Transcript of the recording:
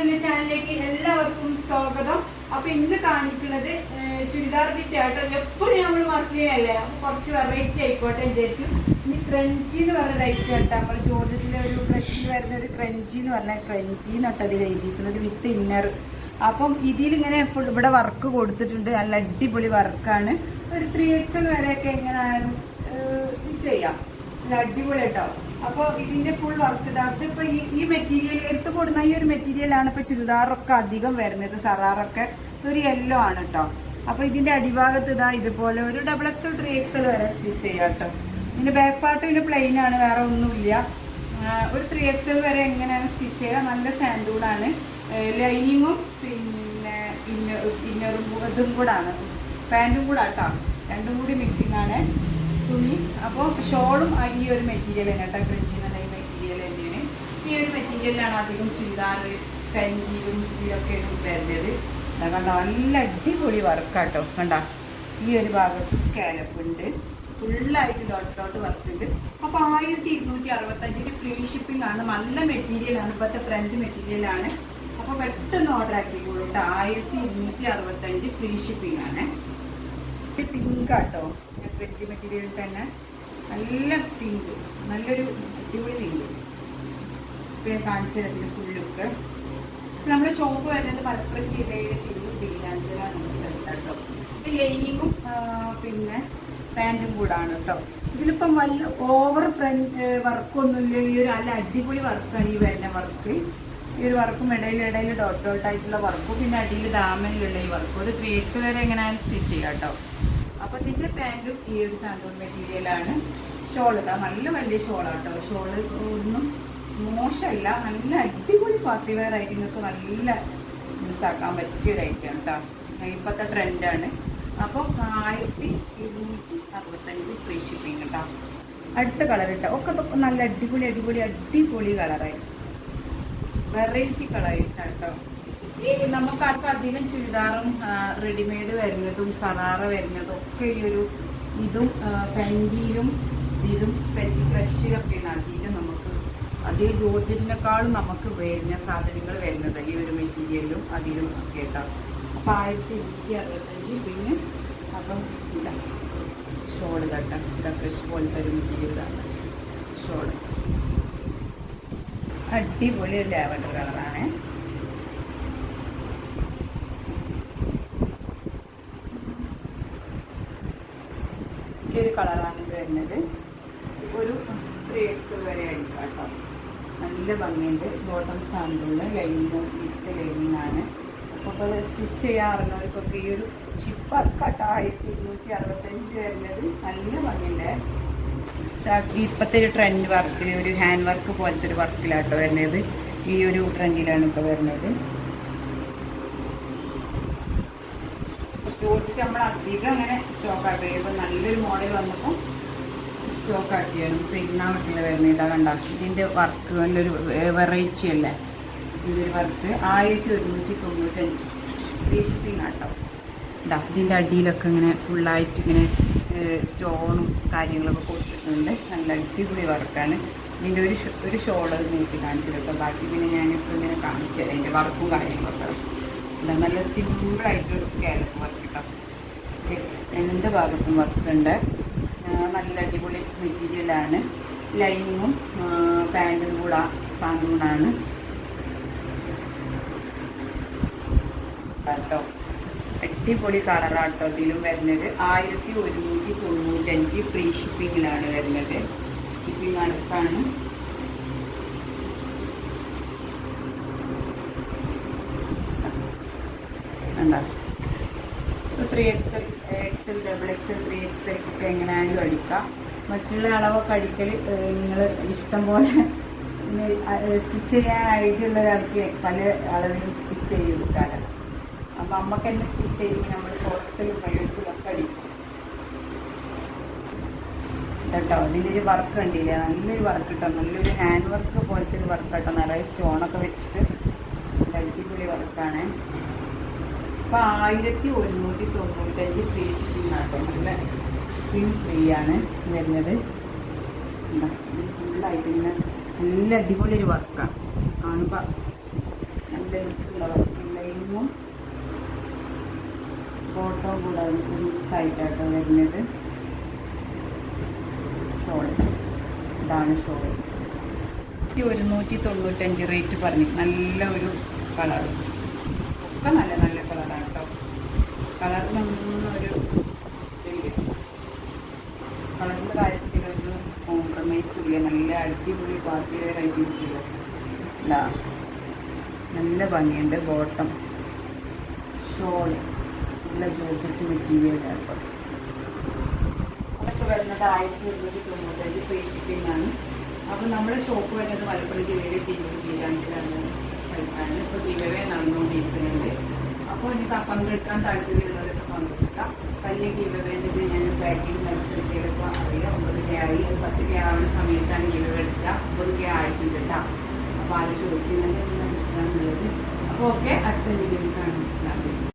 എന്ന ചാനലിലേക്ക് എല്ലാവർക്കും സ്വാഗതം. അപ്പൊ ഇന്ന് കാണിക്കുന്നത് ചുരിദാർ ബിറ്റ് ആട്ടോ. എപ്പോഴും നമ്മൾ മസ്ലിനല്ലേ? അപ്പൊ കുറച്ച് വെറൈറ്റി ആയിക്കോട്ടെ വിചാരിച്ചു. ഇനി ക്രഞ്ചി എന്ന് പറഞ്ഞ ഐറ്റം കേട്ടോ നമ്മൾ ജോർജറ്റിലെ ഒരു ഡ്രസ്സിൽ വരുന്ന ഒരു ക്രഞ്ചി എന്ന് പറഞ്ഞ ക്രഞ്ചി എന്നിട്ട് അതിൽ എഴുതിയിരിക്കുന്നത് വിത്ത് ഇന്നർ അപ്പം ഇതിലിങ്ങനെ ഫുൾ ഇവിടെ വർക്ക് കൊടുത്തിട്ടുണ്ട്. നല്ല അടിപൊളി വർക്കാണ് ഒരു ത്രീ എക്സൽ വരെയൊക്കെ എങ്ങനെ ആയാലും സ്റ്റിച്ച് ചെയ്യാം. നല്ല അടിപൊളി കേട്ടോ അപ്പോൾ ഇതിന്റെ ഫുൾ വർക്ക് ഇതാ. ഇപ്പൊ ഈ മെറ്റീരിയൽ എടുത്തു കൊടുക്കുന്ന ഈ ഒരു മെറ്റീരിയൽ ആണ് ഇപ്പൊ ചുരിദാറൊക്കെ അധികം വരുന്നത് സറാറൊക്കെ. ഒരു യെല്ലോ ആണ് കേട്ടോ അപ്പൊ ഇതിന്റെ അടിഭാഗത്ത് ഇതാ ഇതുപോലെ ഒരു ഡബിൾ എക്സൽ ത്രീ എക്സൽ വരെ സ്റ്റിച്ച് ചെയ്യാം കേട്ടോ ഇതിന്റെ ബാക്ക് പാർട്ട് ഇതിന്റെ പ്ലെയിൻ ആണ് വേറെ ഒന്നുമില്ല. ഒരു ത്രീ എക്സൽ വരെ എങ്ങനെയാണ് സ്റ്റിച്ച് ചെയ്യുക? നല്ല സാൻഡൂണാണ് ലൈനിങ്ങും പിന്നെ ഇന്ന ഇന്നറും ഇതും കൂടാണ്. പാന്റും കൂടാട്ടോ കേട്ടോ രണ്ടും കൂടി മിക്സിംഗ് ആണ്. തുണി. അപ്പോൾ ഷോളും ഈ ഒരു മെറ്റീരിയൽ തന്നെ കേട്ടോ ക്രഞ്ചി എന്നുള്ള ഈ മെറ്റീരിയൽ തന്നെയാണ്. ഈ ഒരു മെറ്റീരിയലാണ് അധികം ചുരിദാർ കഞ്ചിയും ഇതിലൊക്കെയാണ് വരുന്നത്. കണ്ട നല്ല അടിപൊളി വർക്കാട്ടോ കണ്ട ഈ ഒരു ഭാഗത്ത് സ്കാലപ്പ് ഉണ്ട്. ഫുള്ളായിട്ട് ഡോട്ട് ഡോട്ട് വർക്ക് ഉണ്ട്. അപ്പോൾ ആയിരത്തി ഇരുന്നൂറ്റി അറുപത്തഞ്ചിന് ഫ്രീ ഷിപ്പിംഗ് ആണ്. നല്ല മെറ്റീരിയലാണ് ഇപ്പോഴത്തെ ട്രെൻഡ് മെറ്റീരിയലാണ് അപ്പോൾ പെട്ടെന്ന് ഓർഡർ ആക്കിക്കോളൂ കേട്ടോ ആയിരത്തി ഇരുന്നൂറ്റി അറുപത്തഞ്ച് ഫ്രീ ഷിപ്പിംഗ് ആണ്. പിങ്ക് ആട്ടോ. ഫ്രിഡ്ജ് മെറ്റീരിയൽ തന്നെ. നല്ല പിങ്ക് നല്ലൊരു അടിപൊളി പിങ്ക് ഇപ്പൊ ഞാൻ കാണിച്ചു തരാം ഫുൾ ലുക്ക് നമ്മൾ ഷോപ്പ് വരുന്നത് മലപ്പുറം ജില്ലയിലെ തിരൂർ ബീലാഞ്ചല എന്ന സ്ഥലത്താട്ടോ ലൈനിങ്ങും പിന്നെ പാന്റും കൂടാണ് കേട്ടോ. ഇതിലിപ്പം വല്ല ഓവർ ഫ്രണ്ട് വർക്കൊന്നുമില്ല ഈ ഒരു നല്ല അടിപൊളി വർക്കാണ് ഈ വരുന്ന വർക്ക് ഈ ഒരു വർക്കും ഇടയിൽ ഇടയിൽ ഡോട്ട് ഡോട്ട് ആയിട്ടുള്ള വർക്കും പിന്നെ അടിയിൽ ദാമനിലുള്ള ഈ വർക്കും ഒരു ത്രീ വരെ എങ്ങനെയാണ് സ്റ്റിച്ച് ചെയ്യാം കേട്ടോ. അപ്പോൾ ഇതിന്റെ പാന്റും ഈ ഒരു സാൻഡോൺ മെറ്റീരിയലാണ് ഇതാ നല്ല വലിയ ഷോളാട്ടോ. ഷോൾ ഒന്നും മോശമല്ല. നല്ല അടിപൊളി പാർട്ടി വെയർ ആയിട്ട് നിങ്ങൾക്ക് നല്ല യൂസ് ആക്കാൻ പറ്റിയ ഒരു ഐറ്റം കേട്ടോ ഇപ്പോഴത്തെ ട്രെൻഡാണ് അപ്പോൾ ആയിരത്തി ഇരുന്നൂറ്റി അറുപത്തഞ്ച് ഫ്രീ ഷിപ്പിംഗ് കേട്ടോ അടുത്ത കളർ കേട്ടോ ഒക്കെ നല്ല അടിപൊളി അടിപൊളി അടിപൊളി കളറായി വെറൈറ്റി കളേഴ്സ് കേട്ടോ ഈ നമുക്ക് ആർക്കും അധികം ചുരിദാറും റെഡിമെയ്ഡ് വരുന്നതും സറാറ വരുന്നതും ഒക്കെ ഈ ഒരു ഇതും ഫെൻഡിയിലും ഇതും ഫെൻഡി ക്രഷിലൊക്കെയാണ് അധികം നമുക്ക് അധികം ജോർജറ്റിനേക്കാളും നമുക്ക് വരുന്ന സാധനങ്ങൾ വരുന്നത് ഈ ഒരു മെറ്റീരിയലും അതിലും ഒക്കെ കേട്ടോ. അപ്പം ആയിരത്തി ഇരുന്നൂറ്റി അറുപത്തഞ്ച് പിന്നെ അപ്പം ഇതാ ഷോൾ തട്ട ഇതാ ക്രഷ് പോലത്തെ ഒരു മെറ്റീരിയലാണ് ഷോൾ. അടിപൊളി ഒരു ലാവൻഡർ കളറാണ്. ഈ ഒരു കളറാണ് ഇത് വരുന്നത്. ഒരു ത്രീ എക്സ് വരെ അടിക്കാം കേട്ടോ. നല്ല ഭംഗിയുണ്ട്. ബോട്ടം സ്റ്റാൻഡുള്ള ലൈനിങ്ങും വിത്ത് ലൈനിങ് ആണ്. അപ്പോൾ സ്റ്റിച്ച് ചെയ്യാറുള്ളവർക്കൊക്കെ ഈ ഒരു ഷിപ്പ് കട്ട് ആയിരത്തി ഇരുന്നൂറ്റി അറുപത്തഞ്ച് വരുന്നത് നല്ല ഭംഗിയുണ്ട്. സ്റ്റാർട്ട് ഇപ്പോഴത്തെ ഒരു ട്രെൻഡ് വർക്കിൽ ഒരു ഹാൻഡ് വർക്ക് പോലത്തെ ഒരു വർക്കിലാട്ടോ വരുന്നത്. ഈ ഒരു ട്രെൻഡിലാണ് ഇപ്പോൾ വരുന്നത്. ചോദിച്ചിട്ട് നമ്മൾ അധികം അങ്ങനെ സ്റ്റോക്ക് ആക്കി ഇപ്പം നല്ലൊരു മോഡൽ വന്നപ്പോൾ സ്റ്റോക്ക് ആക്കിയാണ് പെരുന്നാളൊക്കെ വരുന്നത് ഇതാ കണ്ട? ഇതിന്റെ വർക്ക് നല്ലൊരു വെറൈറ്റി അല്ലേ? ഇതിന്റെ വർക്ക് ആയിരത്തി ഒരുന്നൂറ്റി തൊണ്ണൂറ്റഞ്ച്. ഫ്രീ ഷിപ്പിംഗ് ആട്ടോ. ഇതാ ഇതിന്റെ അടിയിലൊക്കെ ഇങ്ങനെ ഫുള്ളായിട്ട് ഇങ്ങനെ സ്റ്റോണും കാര്യങ്ങളൊക്കെ കൊടുത്തിട്ടുണ്ട്. നല്ല അടിപൊളി വർക്കാണ് ഇതിന്റെ ഒരു ഒരു ഷോൾ നിങ്ങൾക്ക് കാണിച്ചു കേട്ടോ ബാക്കി പിന്നെ ഞാനിപ്പോൾ ഇങ്ങനെ കാണിച്ചു തരാം. അതിന്റെ വർക്കും കാര്യങ്ങളൊക്കെ. നല്ല സിമ്പിളായിട്ടൊരു സ്കാലപ്പ് വർക്ക് കിട്ടാം രണ്ട് ഭാഗത്തും വർക്കുണ്ട് നല്ല അടിപൊളി മെറ്റീരിയലാണ് ലൈനിങ്ങും പാന്റും കൂടെ സാന്തൂണാണ് കേട്ടോ. അടിപൊളി കളറാട്ടോ ഇതിലും വരുന്നത്. ആയിരത്തി ഒരുന്നൂറ്റി തൊണ്ണൂറ്റഞ്ച് ഫ്രീ ഷിപ്പിങ്ങിലാണ് വരുന്നത്. ഷിപ്പിംഗ് അടുത്താണ് എന്താ three XL XL double XL three XL ഒക്കെ എങ്ങനെയായാലും അടിക്കാം. മറ്റുള്ള അളവൊക്കെ അടിക്കൽ നിങ്ങൾ ഇഷ്ടം പോലെ സ്റ്റിച്ച് ചെയ്യാൻ ഒരാൾക്ക് പല അളവിലും സ്റ്റിച്ച് ചെയ്ത് കൊടുക്കാറ്. അപ്പം അമ്മയ്ക്ക് തന്നെ സ്റ്റിച്ച് ചെയ്യുമ്പോൾ നമ്മൾ ഫോർത്തിൽ ഉപയോഗിച്ച് ഒക്കെ അടിക്കും. കേട്ടോ ഇതിന്റെ ഒരു വർക്ക് കണ്ടില്ല? നല്ലൊരു വർക്ക് കേട്ടോ നല്ലൊരു ഹാൻഡ് വർക്ക് പോലത്തെ ഒരു വർക്ക് കേട്ടോ നിറയെ സ്റ്റോണൊക്കെ വെച്ചിട്ട് അടിപൊളി വർക്കാണ് അപ്പോൾ ആയിരത്തി ഒരുന്നൂറ്റി തൊണ്ണൂറ്റഞ്ച് ഫ്രീ ഷിപ്പിംഗ് ആട്ടോ നല്ല ഷിപ്പിംഗ് ഫ്രീ ആണ് വരുന്നത്. ഫുള്ളായിട്ട് ഇങ്ങനെ നല്ല അടിപൊളി ഒരു വർക്കാണ് കാണുമ്പോൾ നല്ല ലുക്കുള്ള വർക്ക് ലൈനിങ്ങും ഫോട്ടോ കൂടെ മിക്സായിട്ടാട്ടോ വരുന്നത്. ഷോൾ ഇതാണ് ഷോൾ ഒരുന്നൂറ്റി തൊണ്ണൂറ്റഞ്ച് റേറ്റ് പറഞ്ഞു. നല്ല ഒരു കളർ ഒക്കെ നല്ല നല്ല കളറാണ് കേട്ടോ കളറിനൊന്നും ഒരു ഇതില്ല? കളറിന്റെ കാര്യത്തിൽ ഒരു കോംപ്രമൈസ് ഇല്ല. നല്ല അടിപൊളി പാർട്ടി വെയർ നല്ല ഭംഗിയുണ്ട്. ബോട്ടം ഷോൾ നല്ല ജോർജറ്റ് മെറ്റീരിയൽ കേട്ടോ അതൊക്കെ വരുന്നത് ആയിരത്തി ഒരുന്നൂറ്റി തൊണ്ണൂറ്റഞ്ച് ഫ്രീ ഷിപ്പിംഗ് ആണ് അപ്പോൾ നമ്മുടെ ഷോപ്പ് വരുന്നത് മലപ്പുറം ജില്ലയിലെ സ്ഥലത്താണ്. ഇപ്പോൾ ഗിവവേ നടന്നുകൊണ്ടിരിക്കുന്നുണ്ട്. അപ്പോൾ എനിക്ക് പങ്കെടുക്കാൻ താല്പര്യമുള്ളവരൊക്കെ പങ്കെടുക്കാം. വലിയ ഗിവവേന്റെ ഞാൻ പാക്കിംഗ് മത്സരത്തിലൊക്കെ അറിയാം. ഒമ്പത് കെ ആയി. പത്ത് കെ ആവുന്ന സമയത്താണ് ഗിവവേ എടുക്കുക. ഒമ്പത് കെ ആയിട്ടുണ്ട് കേട്ടോ. അപ്പോൾ ആരും ചോദിച്ചിട്ടുണ്ടെങ്കിൽ എടുക്കാന്നുള്ളത് അപ്പോൾ ഓക്കെ അടുത്ത വീഡിയോയിൽ മനസ്സിലാവും